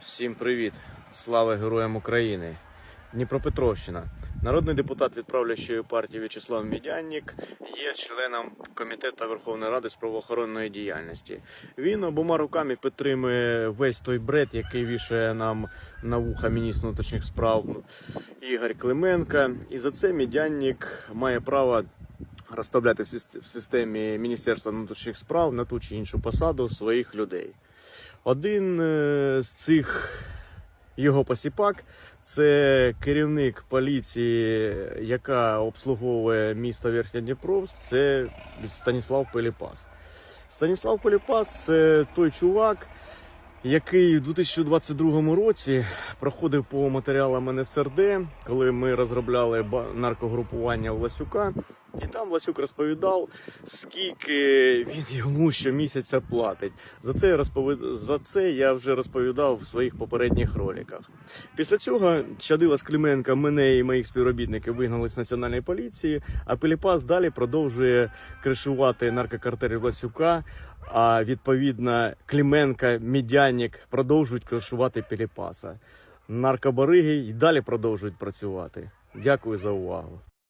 Всім привіт! Слава Героям України! Дніпропетровщина. Народний депутат від правлячої партії В'ячеслав Мідянник є членом комітету Верховної Ради з правоохоронної діяльності. Він обома руками підтримує весь той бред, який вішає нам на вуха міністр внутрішніх справ Ігор Клименко. І за це Мідянник має право розставляти в системі Міністерства внутрішніх справ на ту чи іншу посаду своїх людей. Один е, з цих його посіпак це керівник поліції, яка обслуговує місто Верхньодніпровськ, це Станіслав Пеліпас. Станіслав Пеліпас це той чувак, який у 2022 році проходив по матеріалам НСРД, коли ми розробляли наркогрупування Власюка. І там Власюк розповідав, скільки він йому щомісяця платить. За це, я розповід... За це я вже розповідав в своїх попередніх роликах. Після цього Чадила з Клименка мене і моїх співробітників вигнали з національної поліції, а Пеліпас далі продовжує кришувати наркокартелі Власюка. А відповідно Кліменка, Мідянік продовжують кришувати Піліпаса. Наркобариги і далі продовжують працювати. Дякую за увагу.